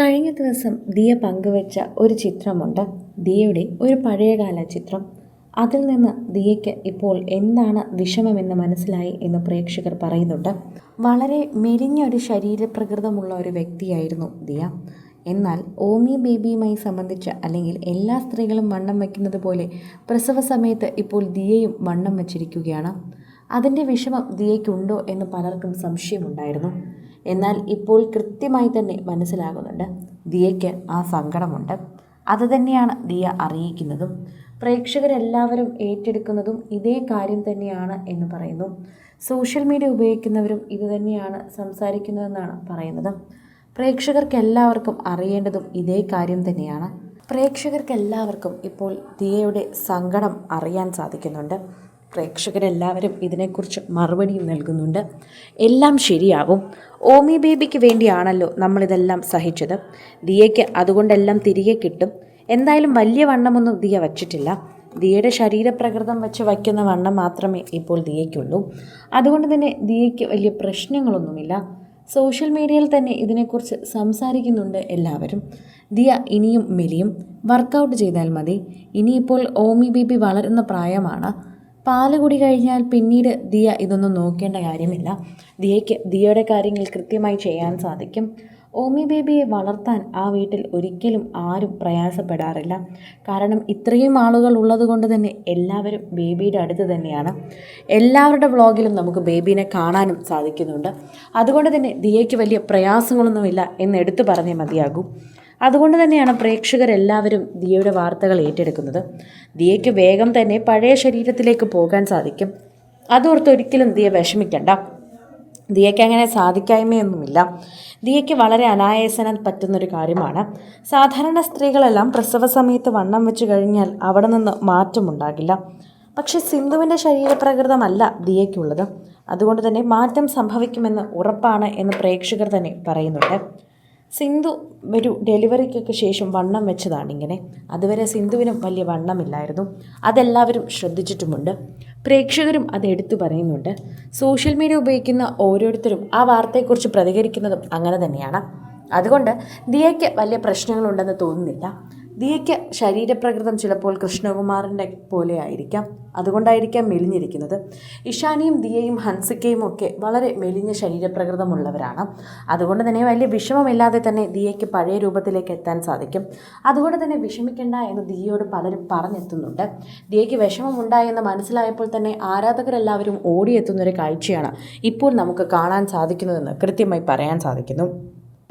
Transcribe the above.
കഴിഞ്ഞ ദിവസം ദിയ പങ്കുവെച്ച ഒരു ചിത്രമുണ്ട്. ദിയയുടെ ഒരു പഴയകാല ചിത്രം. അതിൽ നിന്ന് ദിയയ്ക്ക് ഇപ്പോൾ എന്താണ് വിഷമമെന്ന് മനസ്സിലായി എന്ന് പ്രേക്ഷകർ പറയുന്നുണ്ട്. വളരെ മെലിഞ്ഞ ഒരു ശരീരപ്രകൃതമുള്ള ഒരു വ്യക്തിയായിരുന്നു ദിയ. എന്നാൽ ഓമി ബേബിയുമായി സംബന്ധിച്ച് അല്ലെങ്കിൽ എല്ലാ സ്ത്രീകളും വണ്ണം വയ്ക്കുന്നത് പോലെ പ്രസവ സമയത്ത് ഇപ്പോൾ ദിയയും വണ്ണം വച്ചിരിക്കുകയാണ്. അതിന്റെ വിഷമം ദിയയ്ക്കുണ്ടോ എന്ന് പലർക്കും സംശയമുണ്ടായിരുന്നു. എന്നാൽ ഇപ്പോൾ കൃത്യമായി തന്നെ മനസ്സിലാകുന്നുണ്ട്. ദിയയ്ക്ക് ആ സങ്കടമുണ്ട്. അത് തന്നെയാണ് ദിയ അറിയിക്കുന്നതും. പ്രേക്ഷകരെല്ലാവരും ഏറ്റെടുക്കുന്നതും ഇതേ കാര്യം തന്നെയാണ് എന്ന് പറയുന്നു. സോഷ്യൽ മീഡിയ ഉപയോഗിക്കുന്നവരും ഇതുതന്നെയാണ് സംസാരിക്കുന്നതെന്നാണ് പറയുന്നത്. പ്രേക്ഷകർക്കെല്ലാവർക്കും അറിയേണ്ടതും ഇതേ കാര്യം തന്നെയാണ്. പ്രേക്ഷകർക്കെല്ലാവർക്കും ഇപ്പോൾ ദിയയുടെ സങ്കടം അറിയാൻ സാധിക്കുന്നുണ്ട്. പ്രേക്ഷകരെല്ലാവരും ഇതിനെക്കുറിച്ച് മറുപടിയും നൽകുന്നുണ്ട്. എല്ലാം ശരിയാവും. ഓമി ബേബിക്ക് വേണ്ടിയാണല്ലോ നമ്മളിതെല്ലാം സഹിച്ചത്. ദിയയ്ക്ക് അതുകൊണ്ടെല്ലാം തിരികെ കിട്ടും. എന്തായാലും വലിയ വണ്ണമൊന്നും ദിയ വച്ചിട്ടില്ല. ദിയയുടെ ശരീരപ്രകൃതം വെച്ച് വയ്ക്കുന്ന വണ്ണം മാത്രമേ ഇപ്പോൾ ദിയയ്ക്കുള്ളൂ. അതുകൊണ്ട് തന്നെ ദിയയ്ക്ക് വലിയ പ്രശ്നങ്ങളൊന്നുമില്ല. സോഷ്യൽ മീഡിയയിൽ തന്നെ ഇതിനെക്കുറിച്ച് സംസാരിക്കുന്നുണ്ട് എല്ലാവരും. ദിയ ഇനിയും മെലിയും. വർക്കൗട്ട് ചെയ്താൽ മതി. ഇനിയിപ്പോൾ ഓമി ബേബി വളരുന്ന പ്രായമാണ്. പാൽ കൂടി കഴിഞ്ഞാൽ പിന്നീട് ദിയ ഇതൊന്നും നോക്കേണ്ട കാര്യമില്ല. ദിയയ്ക്ക് ദിയയുടെ കാര്യങ്ങൾ കൃത്യമായി ചെയ്യാൻ സാധിക്കും. ഓമി ബേബിയെ വളർത്താൻ ആ വീട്ടിൽ ഒരിക്കലും ആരും പ്രയാസപ്പെടാറില്ല. കാരണം ഇത്രയും ആളുകൾ ഉള്ളത് കൊണ്ട് തന്നെ എല്ലാവരും ബേബിയുടെ അടുത്ത് തന്നെയാണ്. എല്ലാവരുടെ വ്ളോഗിലും നമുക്ക് ബേബീനെ കാണാനും സാധിക്കുന്നുണ്ട്. അതുകൊണ്ട് തന്നെ ദിയയ്ക്ക് വലിയ പ്രയാസങ്ങളൊന്നുമില്ല എന്ന് എടുത്തു പറഞ്ഞേ മതിയാകൂ. അതുകൊണ്ട് തന്നെയാണ് പ്രേക്ഷകരെല്ലാവരും ദിയയുടെ വാർത്തകൾ ഏറ്റെടുക്കുന്നത്. ദിയയ്ക്ക് വേഗം തന്നെ പഴയ ശരീരത്തിലേക്ക് പോകാൻ സാധിക്കും. അതോർത്ത് ഒരിക്കലും ദിയ വിഷമിക്കണ്ട. ദിയയ്ക്ക് അങ്ങനെ സാധിക്കായ്മയൊന്നുമില്ല. ദിയയ്ക്ക് വളരെ അനായാസനം പറ്റുന്നൊരു കാര്യമാണ്. സാധാരണ സ്ത്രീകളെല്ലാം പ്രസവ സമയത്ത് വണ്ണം വെച്ച് കഴിഞ്ഞാൽ അവിടെ നിന്ന് മാറ്റമുണ്ടാകില്ല. പക്ഷെ സിന്ധുവിന്റെ ശരീരപ്രകൃതമല്ല ദിയയ്ക്കുള്ളത്. അതുകൊണ്ട് തന്നെ മാറ്റം സംഭവിക്കുമെന്ന് ഉറപ്പാണ് എന്ന് പ്രേക്ഷകർ തന്നെ പറയുന്നുണ്ട്. സിന്ധു ഒരു ഡെലിവറിക്കൊക്കെ ശേഷം വണ്ണം വെച്ചതാണ് ഇങ്ങനെ അതുവരെ സിന്ധുവിനും വലിയ വണ്ണമില്ലായിരുന്നു. അതെല്ലാവരും ശ്രദ്ധിച്ചിട്ടുമുണ്ട്. പ്രേക്ഷകരും അത് എടുത്തു പറയുന്നുണ്ട്. സോഷ്യൽ മീഡിയ ഉപയോഗിക്കുന്ന ഓരോരുത്തരും ആ വാർത്തയെക്കുറിച്ച് പ്രതികരിക്കുന്നതും അങ്ങനെ തന്നെയാണ്. അതുകൊണ്ട് ദിയയ്ക്ക് വലിയ പ്രശ്നങ്ങളുണ്ടെന്ന് തോന്നുന്നില്ല. ദിയയ്ക്ക് ശരീരപ്രകൃതം ചിലപ്പോൾ കൃഷ്ണകുമാറിന്റെ പോലെ ആയിരിക്കാം. അതുകൊണ്ടായിരിക്കാം മെലിഞ്ഞിരിക്കുന്നത്. ഇഷാനിയും ദിയയും ഹൻസിക്കയും ഒക്കെ വളരെ മെലിഞ്ഞ ശരീരപ്രകൃതമുള്ളവരാണ്. അതുകൊണ്ട് തന്നെ വലിയ വിഷമമില്ലാതെ തന്നെ ദിയയ്ക്ക് പഴയ രൂപത്തിലേക്ക് എത്താൻ സാധിക്കും. അതുകൊണ്ട് തന്നെ വിഷമിക്കേണ്ട എന്ന് ദിയയോട് പലരും പറഞ്ഞെത്തുന്നുണ്ട്. ദിയയ്ക്ക് വിഷമമുണ്ടായെന്ന് മനസ്സിലായപ്പോൾ തന്നെ ആരാധകരെല്ലാവരും ഓടിയെത്തുന്നൊരു കാഴ്ചയാണ് ഇപ്പോൾ നമുക്ക് കാണാൻ സാധിക്കുന്നതെന്ന് കൃത്യമായി പറയാൻ സാധിക്കുന്നു.